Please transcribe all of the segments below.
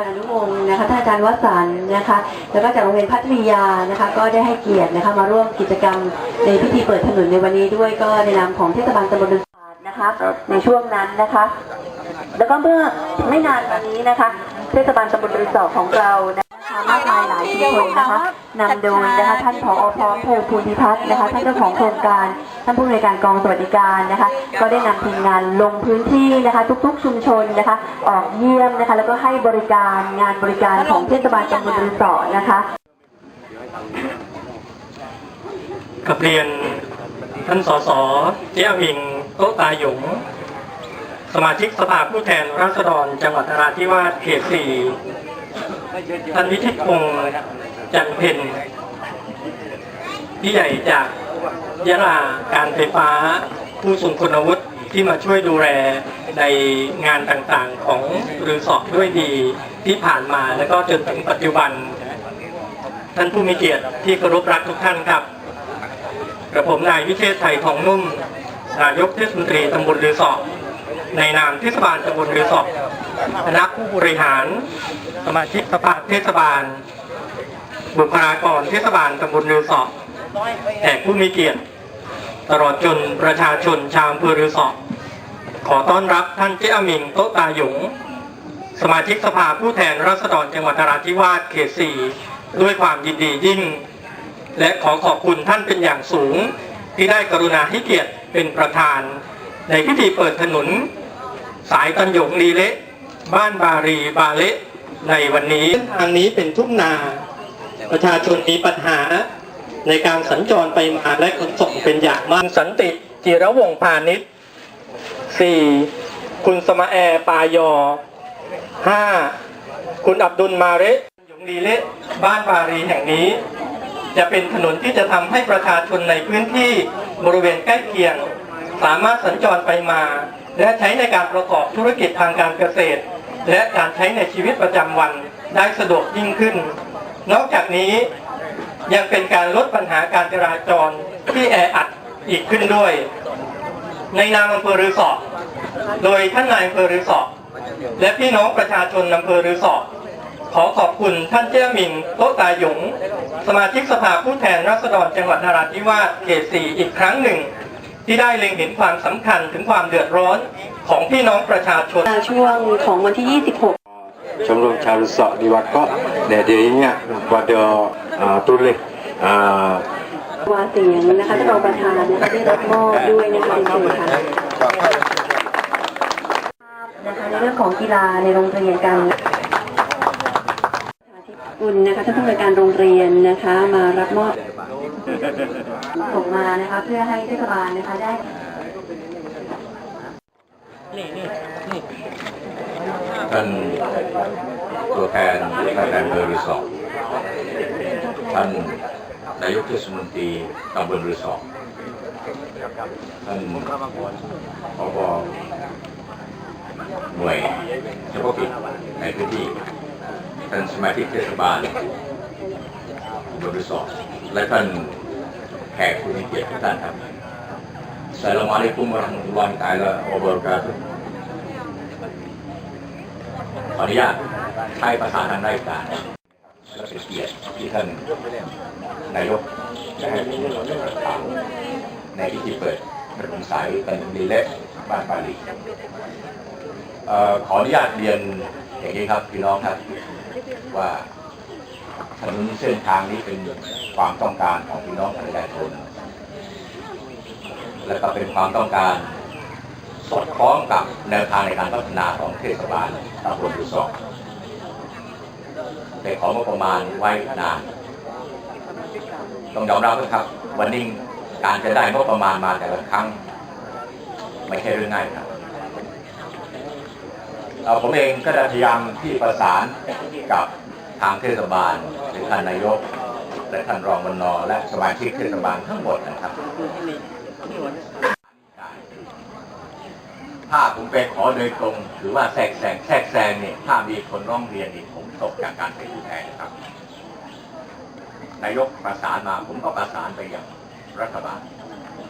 รอนุวงศ์นะคะท่านอาจารย์วสันต์นะคะ แล้วก็จากโรงเรียนพัทริยานะคะ ก็ได้ให้เกียรตินะคะมาร่วมกิจกรรมในพิธีเปิดถนนในวันนี้ด้วยก็ในนามของเทศบาลตำบลดุสานนะคะ ในช่วงนั้นนะคะ แล้วก็เมื่อไม่นานมานี้นะคะ เทศบาลตำบลรีสอร์ทของเรา นะคะมากมายหลายชุมชนนะคะนำโดยนะคะท่านผอพร้อมภูมิภูมิพัฒน์นะคะท่านเจ้าของโครงการท่านผู้อำนวยการกองสวัสดิการนะคะ ก็ได้นำทีมงานลงพื้นที่นะคะ ทุกๆ ชุมชนนะคะ ออกเยี่ยมนะคะ แล้วก็ให้บริการงานบริการของเทศบาลตำบลรีสอร์ทนะคะกับเรียนท่านสสเจ้าอิงโต๊ะตาหยงสมาชิกสภาผู้แทนราษฎร จังหวัดนราธิวาสเขตสี่ ท่านวิทิตพงษ์จันเพ็ญพี่ใหญ่จากยะลาการไฟฟ้าผู้ทรงคุณวุฒิที่มาช่วยดูแลในงานต่างๆของรือสอบด้วยดีที่ผ่านมาแล้วก็จนถึงปัจจุบัน ท่านผู้มีเกียรติที่เคารพรักทุกท่านครับกระผมนายวิเชษไทยทองนุ่มนายกเทศมนตรีตำบลรือสอบในนามเทศบาลตำบลรือสอบ คณะผู้บริหาร สมาชิกสภาเทศบาล บุคลากรเทศบาลตำบลรือสอแขกผู้มีเกียรติ ตลอดจนประชาชนชาวอำเภอรือสอขอต้อนรับท่านเจ้ามิงโตตาหยง สมาชิกสภาผู้แทนราษฎรจังหวัดนราธิวาสเขตสี่ด้วยความยินดียิ่ง และขอขอบคุณท่านเป็นอย่างสูง ที่ได้กรุณาให้เกียรติเป็นประธาน ในพิธีเปิดถนน สายตันหยงลีเละ บ้านบารีบาเละในวันนี้ทางนี้เป็นทุ่งนา ประชาชนมีปัญหาในการสัญจรไปมาและขนส่งเป็นอย่างมากสันติจิระวงศ์พาณิชย์ 4. คุณสมาแอร์ปายอ 5. คุณอับดุลมาเรหยงลีเละบ้านบารีแห่งนี้ จะเป็นถนนที่จะทำให้ประชาชนในพื้นที่บริเวณใกล้เคียง สามารถสัญจรไปมา และใช้ในการประกอบธุรกิจทางการเกษตร และการใช้ในชีวิตประจำวันได้สะดวกยิ่งขึ้น นอกจากนี้ยังเป็นการลดปัญหาการจราจรที่แออัดอีกขึ้นด้วย ในนามอำเภอรือสอโดยท่านนายอำเภอรือสอและพี่น้องประชาชนอำเภอรือสอขอขอบคุณท่านเจ้าหมิงโต๊ะตาหยง สมาชิกสภาผู้แทนราษฎรจังหวัดนราธิวาสเขตสี่อีกครั้งหนึ่ง ที่ได้เล็งเห็นความสำคัญถึงความเดือดร้อนของพี่น้องประชาชน ช่วงของวันที่ 26 Chomrong Charusa di Wakok dan dia ingat kepada uh, tulis uh, วาเสียงนะคะท่านรองประธานนะคะได้รับมอบด้วยนะคะเป็นเชิญค่ะนะคะในเรื่องของกีฬาในโรงเรียนกันคุณนะคะท่านผู้อำนวยการโรงเรียนนะคะมารับมอบ ส่งมานะคะเพื่อให้เทศบาลนะคะได้ท่านตัวแทนท่านแทนเบอร์รีสอร์ทท่านนายกเทศมนตรีตำบลรีสอร์ทท่านผบหน่วยเฉพาะกิจในพื้นที่ท่านสมาชิกเทศบาลตำบลรีสอร์ท และท่านแขกผู้มีเกียรติทุกท่านครับ Assalamualaikum warahmatullahi taala wabarakatuh ขออนุญาตใช้ภาษาทางราชการและเป็นเกียรติที่ท่านนายกได้ให้ผมเป็นประธานในพิธีเปิดถนนสายตันดีเล็กบ้านปาลีขออนุญาตเรียนอย่างนี้ครับพี่น้องครับว่า ถนนเส้นทางนี้เป็นความต้องการของพี่น้องประชาชนและก็เป็นความต้องการสอดคล้องกับแนวทางในการพัฒนาของเทศบาลตำบลดุสองได้ของประมาณไว้นาน ต้องยอมรับนะครับ วันนี้การจะได้งบประมาณมาแต่ละครั้ง ไม่ใช่เรื่องง่ายครับเอ่อผมเองก็ได้พยายามที่ประสานกับ ทางเทศบาลหรือท่านนายก และท่านรองบนอและสมาชิกเทศบาลทั้งหมดนะครับถ้าผมไปขอโดยตรง หรือว่าแทรกแซงแทรกแซงเนี่ยถ้ามีคนร้องเรียนนี่ผมตกจากการเป็นผู้แทนนะครับ นายกประสานมาผมก็ประสานไปยังรัฐบาล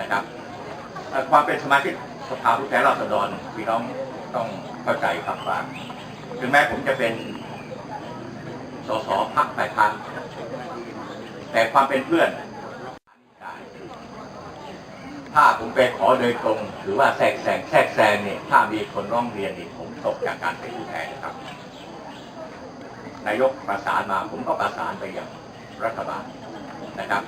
นะครับความเป็นสมาชิกสภาผู้แทนราษฎรพี่น้องต้องเข้าใจครับว่าถึงแม้ผมจะเป็น สสพักฝ่ายค้านแต่ความเป็นเพื่อน ถ้าผมไปขอโดยตรง หรือว่าแทรกแซงแทรกแซงเนี่ยถ้ามีคนร้องเรียนนี่ผมตกจากการเป็นผู้แทนนะครับ นายกประสานมาผมก็ประสานไปยังรัฐบาลนะครับ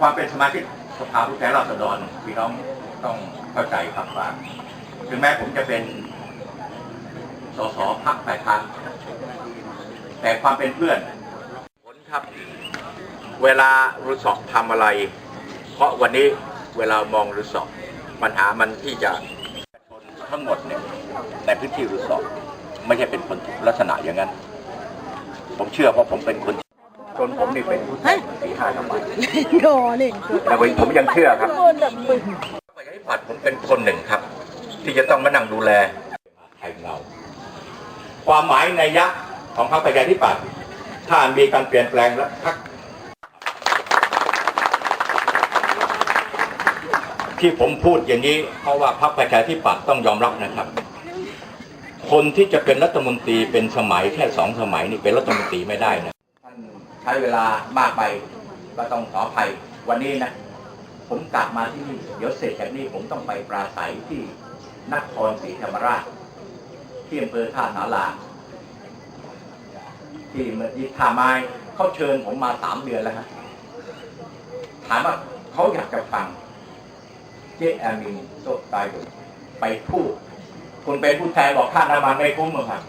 ความเป็นสมาชิกสภาผู้แทนราษฎรพี่น้องต้องเข้าใจครับว่าถึงแม้ผมจะเป็นสสพักฝ่ายค้าน แต่ความเป็นเพื่อน ผลครับ เวลารุสอบทำอะไร เพราะวันนี้เวลามองรีสอร์ทปัญหามันที่จะชนทั้งหมดเนี่ยในพื้นที่รีสอร์ทไม่ใช่เป็นคนลักษณะอย่างนั้น ผมเชื่อเพราะผมเป็นคนจนผมนี่เป็นผู้แทนสี่ห้าจังหวัดโดนี่แต่ผมยังเชื่อครับประชาธิปัตย์ผมเป็นคนหนึ่งครับ ที่จะต้องมานั่งดูแลไทยเรา ความหมายในยยะ ของพรรคประชาธิปัตย์ถ้ามีการเปลี่ยนแปลงและพรรคที่ผมพูดอย่างนี้ เพราะว่าพรรคประชาธิปัตย์ต้องยอมรับนะครับ คนที่จะเป็นรัฐมนตรีเป็นสมัยแค่สองสมัยนี่เป็นรัฐมนตรีไม่ได้นะท่านใช้เวลามากไปก็ต้องขออภัยวันนี้นะผมกลับมาที่นี่เดี๋ยวเสร็จจากนี้ผมต้องไปปราศัยที่นครศรีธรรมราชที่อำเภอท่าสารา ที่เมื่อที่ท่าไม้เขาเชิญผมมาสามเดือนแล้วฮะถามว่าเขาอยากจะฟัง เจ๊แอมินโซตายอยู่ไปพูดคุณเป็นผู้แทนบอกค่าน้ำมันไม่คุ้มหรอกครับ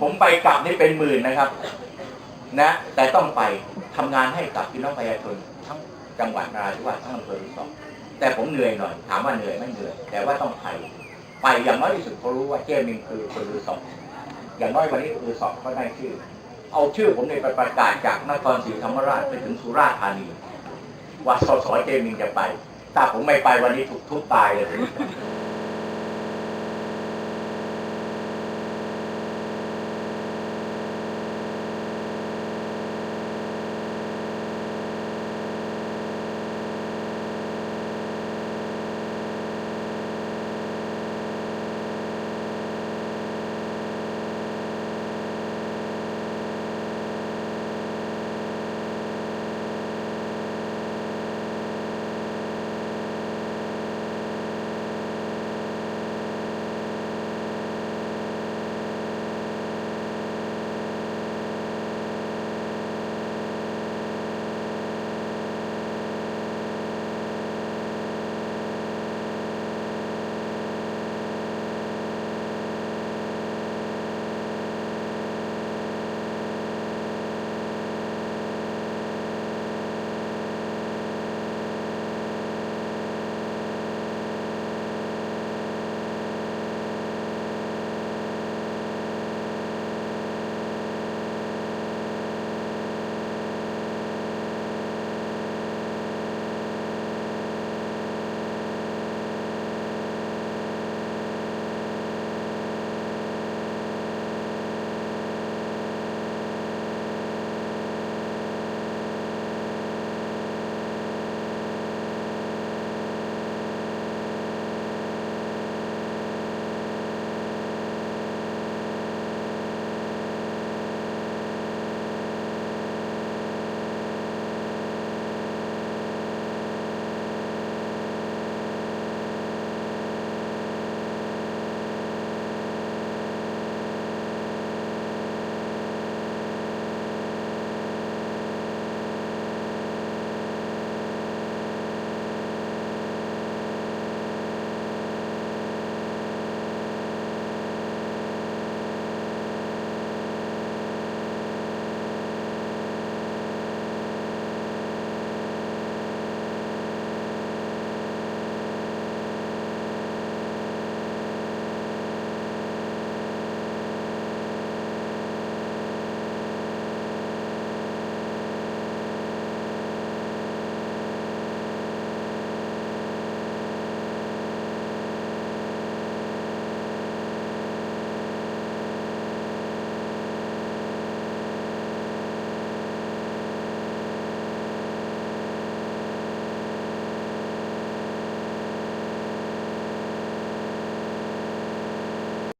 ผมไปกลับนี่เป็นหมื่นนะครับ นะ แต่ต้องไปทำงานให้กับพี่น้องประชาชนทั้งจังหวัดนราธิวาสทั้งอำเภอสองแต่ผมเหนื่อยหน่อยถามว่าเหนื่อยไม่เหนื่อยแต่ว่าต้องไปไปอย่างน้อยที่สุดเขารู้ว่าเจ๊มินคือคนรือสองอย่างน้อยวันนี้รือสองก็ได้ชื่อ เอาชื่อผมเนี่ยไปประกาศจากนครศรีธรรมราชไปถึงสุราษฎร์ธานีว่าสสเจมิงจะไป ถ้าผมไม่ไปวันนี้ถูกทุบตายเลย